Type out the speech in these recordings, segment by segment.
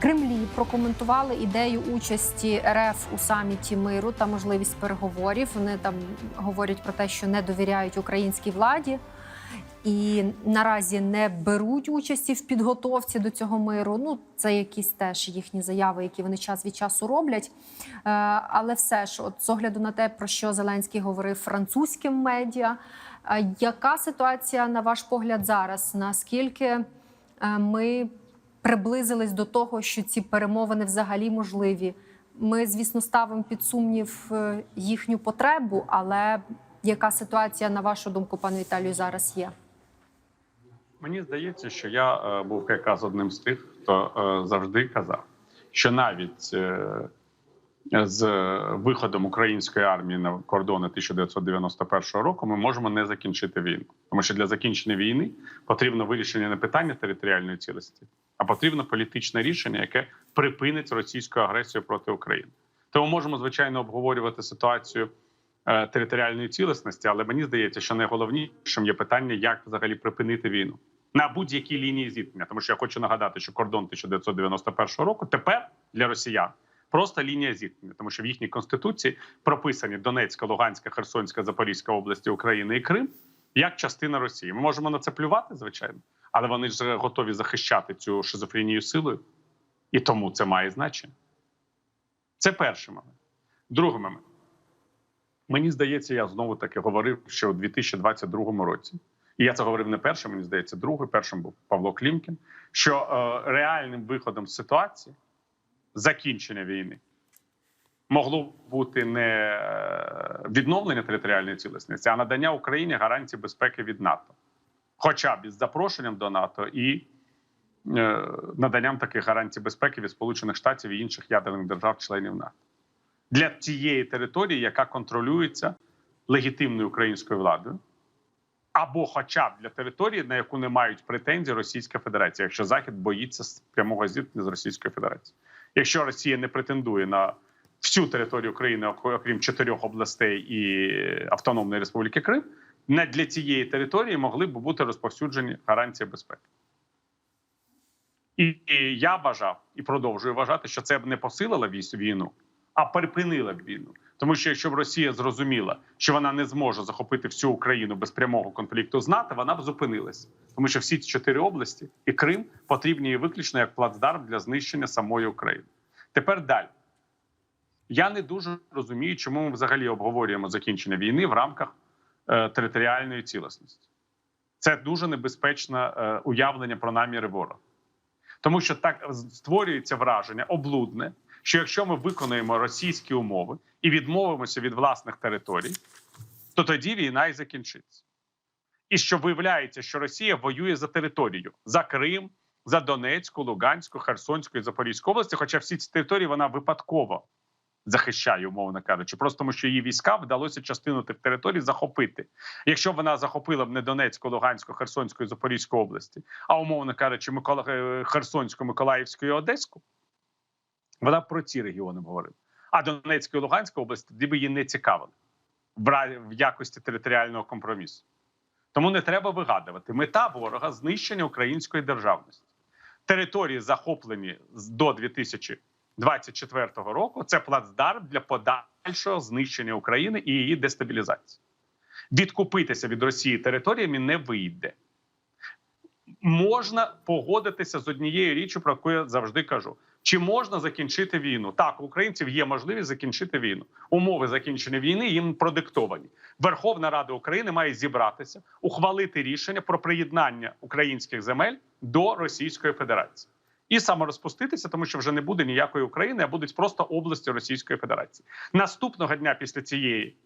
Кремлі прокоментували ідею участі РФ у саміті миру та можливість переговорів. Вони там говорять про те, що не довіряють українській владі. І наразі не беруть участі в підготовці до цього миру. Ну, це якісь теж їхні заяви, які вони час від часу роблять. Е, але все ж, от з огляду на те, про що Зеленський говорив французьким медіа, е, яка ситуація, на ваш погляд, зараз? Наскільки е, ми приблизились до того, що ці перемовини взагалі можливі? Ми, звісно, ставимо під сумнів е, їхню потребу, але яка ситуація, на вашу думку, пане Віталію, зараз є? Мені здається, що я е, був якраз одним з тих, хто е, завжди казав, що навіть з виходом української армії на кордони 1991 року ми можемо не закінчити війну, тому що для закінчення війни потрібно вирішення не питання територіальної цілості, потрібно політичне рішення, яке припинить російську агресію проти України. Тому можемо звичайно обговорювати ситуацію е, територіальної цілісності, але мені здається, що найголовнішим є питання, як взагалі припинити війну на будь-якій лінії зіткнення. Тому що я хочу нагадати, що кордон 1991 року тепер для росіян просто лінія зіткнення, тому що в їхній конституції прописані Донецька, Луганська, Херсонська, Запорізька області України і Крим як частина Росії. Ми можемо на це плювати, звичайно, але вони ж готові захищати цю шизофренію силою, і тому це має значення. Це перший момент. Другий момент. Мені здається, я знову таки говорив, що у 2022 році, і я це говорив не першим, мені здається, другий. Першим був Павло Клімкін. Що е, реальним виходом з ситуації закінчення війни могло бути не е, відновлення територіальної цілісності, а надання Україні гарантій безпеки від НАТО, хоча б із запрошенням до НАТО і е, наданням таких гарантій безпеки від Сполучених Штатів і інших ядерних держав-членів НАТО для тієї території, яка контролюється легітимною українською владою, або, хоча б для території, на яку не мають претензій Російська Федерація, якщо Захід боїться прямого зіткнення з Російською Федерацією. Якщо Росія не претендує на всю територію України, окрім чотирьох областей і Автономної Республіки Крим, не для цієї території могли б бути розповсюджені гарантії безпеки. І, і я вважав і продовжую вважати, що це б не посилило війну, а припинила б війну. Тому що якщо б Росія зрозуміла, що вона не зможе захопити всю Україну без прямого конфлікту з НАТО, вона б зупинилась, тому що всі ці чотири області і Крим потрібні їй виключно як плацдарм для знищення самої України. Тепер далі. Я не дуже розумію, чому ми взагалі обговорюємо закінчення війни в рамках територіальної цілісності. Це дуже небезпечне е, уявлення про наміри ворога, тому що так створюється враження облудне що якщо ми виконуємо російські умови і відмовимося від власних територій, то тоді війна і закінчиться. І що виявляється, що Росія воює за територію за Крим, за Донецьку, Луганську, Херсонську і Запорізьку області, хоча всі ці території вона випадково захищає, умовно кажучи, просто тому, що її війська вдалося частину тих територій захопити. Якщо вона захопила б не Донецьку, Луганську, Херсонську і Запорізьку області, а умовно кажучи, Микола Херсонську, Миколаївську і Одеську. Вона про ці регіони говорила. А Донецька і Луганська область тоді би її не цікавили в якості територіального компромісу. Тому не треба вигадувати. Мета ворога знищення української державності. Території, захоплені до 2024 року, це плацдарм для подальшого знищення України і її дестабілізації. Відкупитися від Росії територіями не вийде. Можна погодитися з однією річчю, про яку я завжди кажу. Чи можна закінчити війну? Так, у українців є можливість закінчити війну. Умови закінчення війни їм продиктовані. Верховна Рада України має зібратися, ухвалити рішення про приєднання українських земель до Російської Федерації і саморозпуститися, тому що вже не буде ніякої України, а будуть просто області Російської Федерації. Наступного дня після цієї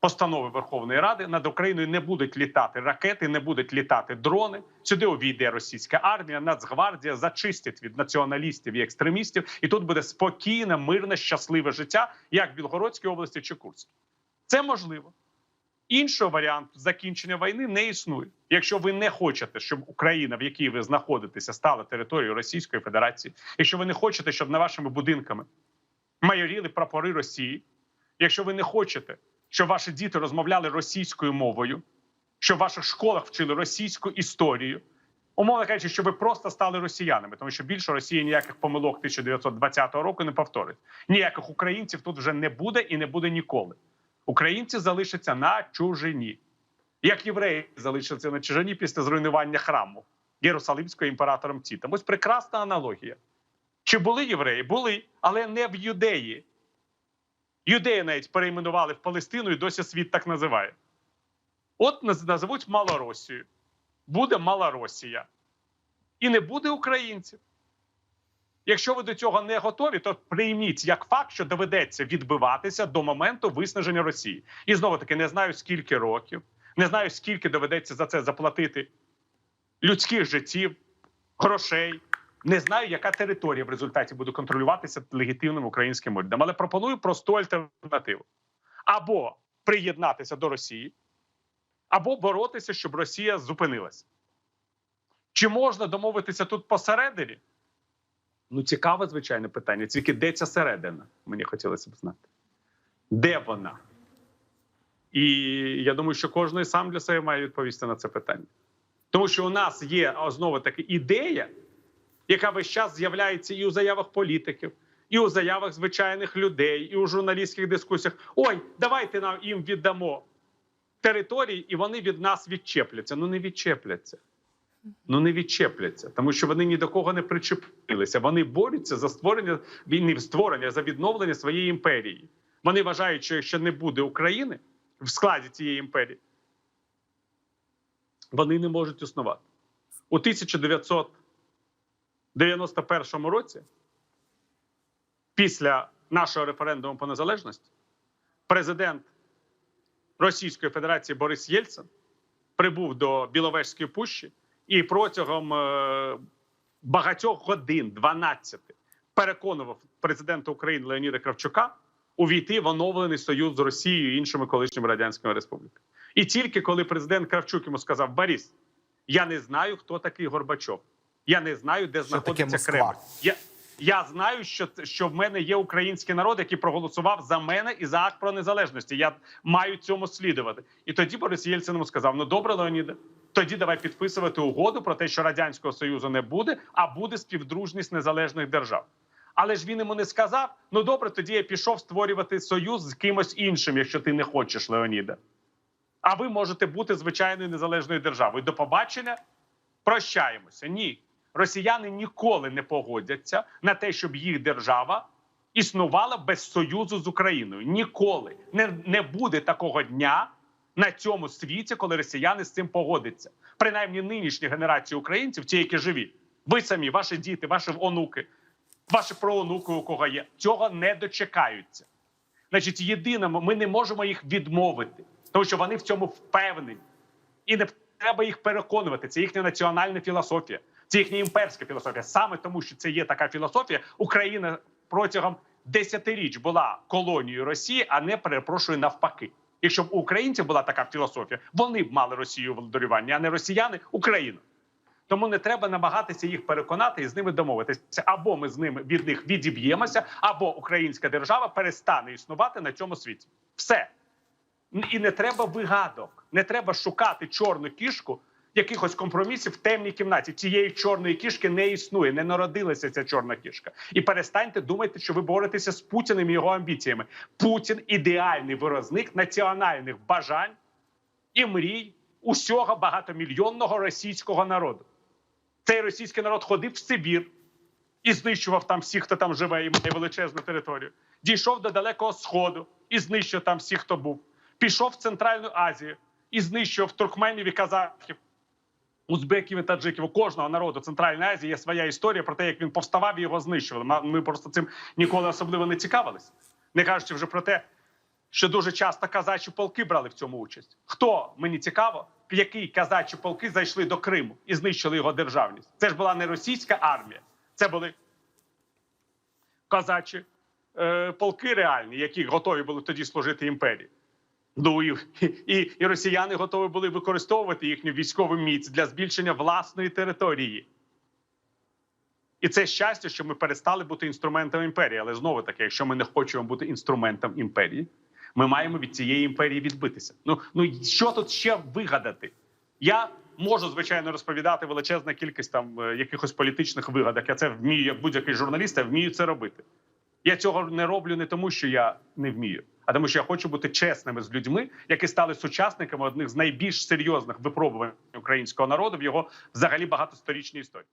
постанови Верховної Ради над Україною не будуть літати ракети, не будуть літати дрони. Сюди увійде російська армія, Нацгвардія зачистять від націоналістів і екстремістів, і тут буде спокійне, мирне, щасливе життя, як в Білгородській області чи Курській. Це можливо. Іншого варіанту закінчення війни не існує. Якщо ви не хочете, щоб Україна, в якій ви знаходитеся, стала територією Російської Федерації, якщо ви не хочете, щоб на вашими будинками майоріли прапори Росії, якщо ви не хочете, щоб ваші діти розмовляли російською мовою, щоб в ваших школах вчили російську історію, Умовно кажучи, що ви просто стали росіянами, тому що більше Росії ніяких помилок 1920 року не повторить. Ніяких українців тут вже не буде і не буде ніколи. Українці залишаться на чужині, як євреї залишаться на чужині після зруйнування храму Єрусалимського імператором Тітом. Ось прекрасна аналогія. Чи були євреї? Були, але не в юдеї. Юдеї навіть перейменували в Палестину і досі світ так називає. От наз- називуть Малоросію. Буде Малоросія. І не буде українців. Якщо ви до цього не готові, то прийміть як факт, що доведеться відбиватися до моменту виснаження Росії. І знову таки не знаю скільки років, не знаю скільки доведеться за це заплатити людських життів, грошей. Не знаю, яка територія в результаті буде контролюватися легітимним українським урядом. Але пропоную просту альтернативу: або приєднатися до Росії, або боротися, щоб Росія зупинилася. Чи можна домовитися тут посередині? Ну, цікаве, звичайне питання. Тільки де ця середина? Мені хотілося б знати. Де вона? І я думаю, що кожен сам для себе має відповісти на це питання. Тому що у нас є знову таки ідея, яка весь час з'являється і у заявах політиків, і у заявах звичайних людей, і у журналістських дискусіях. Ой, давайте нам їм віддамо території, і вони від нас відчепляться. Ну не відчепляться. Ну не відчепляться, тому що вони ні до кого не причепилися. Вони борються за створення війни, створення за відновлення своєї імперії. Вони вважають, що якщо не буде України в складі цієї імперії, вони не можуть існувати. У 1991 році, після нашого референдуму по незалежності, президент Російської Федерації Борис Єльцин прибув до Біловежської пущі і протягом е, багатьох годин, 12, переконував президента України Леоніда Кравчука увійти в оновлений союз з Росією і іншими колишніми радянськими республіками. І тільки коли президент Кравчук йому сказав: Борис, я не знаю, хто такий Горбачов, я не знаю, де Що знаходиться Кремль. Я, я знаю, що, що в мене є український народ, який проголосував за мене і за акт про незалежності. Я маю цьому слідувати. І тоді Борис Єльцин йому сказав: Ну добре, Леоніде, тоді давай підписувати угоду про те, що радянського союзу не буде, а буде співдружність незалежних держав. Але ж він йому не сказав: ну добре, тоді я пішов створювати союз з кимось іншим, якщо ти не хочеш, Леоніда. А ви можете бути звичайною незалежною державою. До побачення прощаємося. Ні, росіяни ніколи не погодяться на те, щоб їх держава існувала без союзу з Україною. Ніколи не, не буде такого дня на цьому світі, коли росіяни з цим погодяться. Принаймні, нинішні генерації українців, ті, які живі, ви самі, ваші діти, ваші онуки, ваші проонуки, у кого є, цього не дочекаються. Значить, єдине, ми не можемо їх відмовити, тому що вони в цьому впевнені. І не треба їх переконувати. Це їхня національна філософія, це їхня імперська філософія. Саме тому, що це є така філософія, Україна протягом десятиріч була колонією Росії, а не перепрошую навпаки. Якщо б у українців була така філософія, вони б мали Росію в а не росіяни Україну. Тому не треба намагатися їх переконати і з ними домовитися. Або ми з ними від них відіб'ємося, або українська держава перестане існувати на цьому світі. Все. І не треба вигадок, не треба шукати чорну кішку якихось компромісів в темній кімнаті. Цієї чорної кішки не існує, не народилася ця чорна кішка. І перестаньте думати, що ви боретеся з Путіним і його амбіціями. Путін ідеальний виразник національних бажань і мрій усього багатомільйонного російського народу. Цей російський народ ходив в Сибір і знищував там всіх, хто там живе, і має величезну територію. Дійшов до далекого сходу і знищив там всіх, хто був. Пішов в Центральну Азію і знищував туркменів і казахів, узбеків і таджиків. У кожного народу Центральної Азії є своя історія про те, як він повставав і його знищували. Ми просто цим ніколи особливо не цікавилися. Не кажучи вже про те, що дуже часто казачі полки брали в цьому участь. Хто мені цікаво, які казачі полки зайшли до Криму і знищили його державність? Це ж була не російська армія, це були казачі е, полки реальні, які готові були тоді служити імперії. Ну і, і, і росіяни готові були використовувати їхню військову міць для збільшення власної території. І це щастя, що ми перестали бути інструментом імперії. Але знову таки, якщо ми не хочемо бути інструментом імперії, ми маємо від цієї імперії відбитися. Ну, ну що тут ще вигадати? Я можу звичайно розповідати величезна кількість там е, якихось політичних вигадок. Я це вмію як будь-який журналіст, я вмію це робити. Я цього не роблю не тому, що я не вмію, а тому, що я хочу бути чесними з людьми, які стали сучасниками одних з найбільш серйозних випробувань українського народу в його взагалі багатосторічній історії.